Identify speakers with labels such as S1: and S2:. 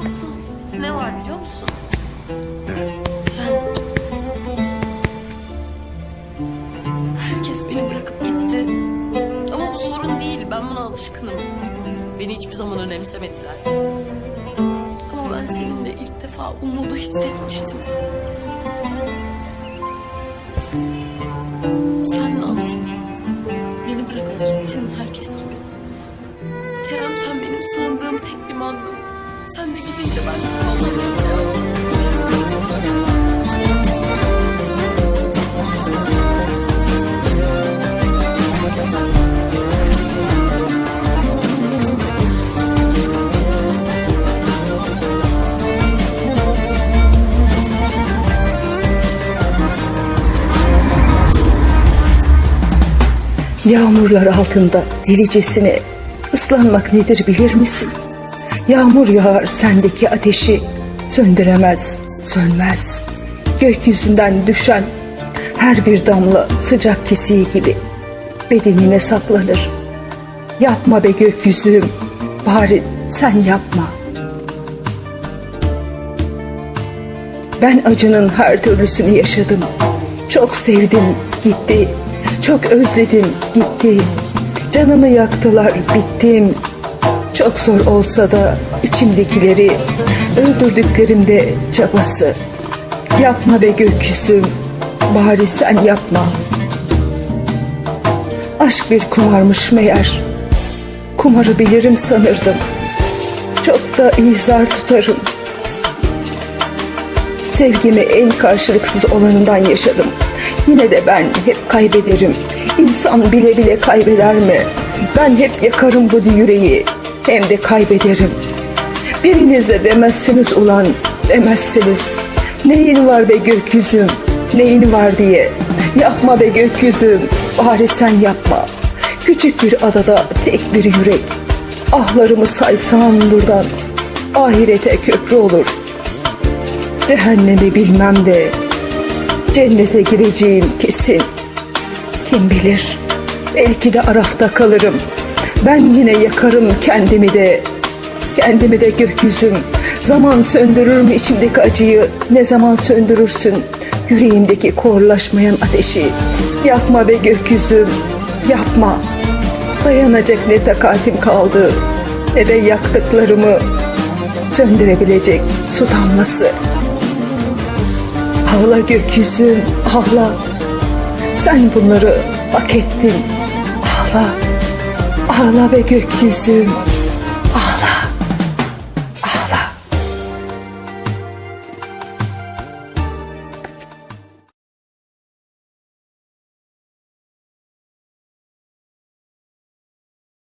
S1: Asıl ne var biliyor musun?
S2: Evet.
S1: Sen... Herkes beni bırakıp gitti. Ama bu sorun değil. Ben buna alışkınım. Beni hiçbir zaman önemsemediler. Ama ben seninle ilk defa umudu hissetmiştim. Sen ne yaptın? Beni bırakıp gittin herkes gibi. Kerem sen benim sığındığım tek limandın. Sen de gidince ben.
S3: Yağmurlar altında delicesine ıslanmak nedir bilir misin? Yağmur yağar sendeki ateşi söndüremez, sönmez. Gökyüzünden düşen her bir damla sıcak kesiği gibi bedenine saplanır. Yapma be gökyüzüm, bari sen yapma. Ben acının her türlüsünü yaşadım. Çok sevdim, gitti. Çok özledim, gitti. Canımı yaktılar, bittim. Çok zor olsa da içimdekileri öldürdüklerimde çabası. Yapma be gökyüzüm, bari sen yapma. Aşk bir kumarmış meğer. Kumarı bilirim sanırdım. Çok da iyi zar tutarım. Sevgimi en karşılıksız olanından yaşadım. Yine de ben hep kaybederim. İnsan bile bile kaybeder mi? Ben hep yakarım bu yüreği. Hem de kaybederim. Biriniz de demezsiniz ulan, demezsiniz. Neyin var be gökyüzüm, neyin var diye. Yapma be gökyüzüm, bari sen yapma. Küçük bir adada tek bir yürek. Ahlarımı saysam buradan, ahirete köprü olur. Cehennemi bilmem de cennete gireceğim kesin. Kim bilir belki de arafta kalırım. Ben yine yakarım kendimi de. Kendimi de gökyüzüm. Zaman söndürür mü içimdeki acıyı? Ne zaman söndürürsün yüreğimdeki korlaşmayan ateşi? Yapma be gökyüzüm, yapma. Dayanacak ne takatim kaldı ne de yaktıklarımı söndürebilecek su damlası. Ağla gökyüzüm, ağla. Sen bunları hak ettin. Ağla, ağla be gökyüzüm.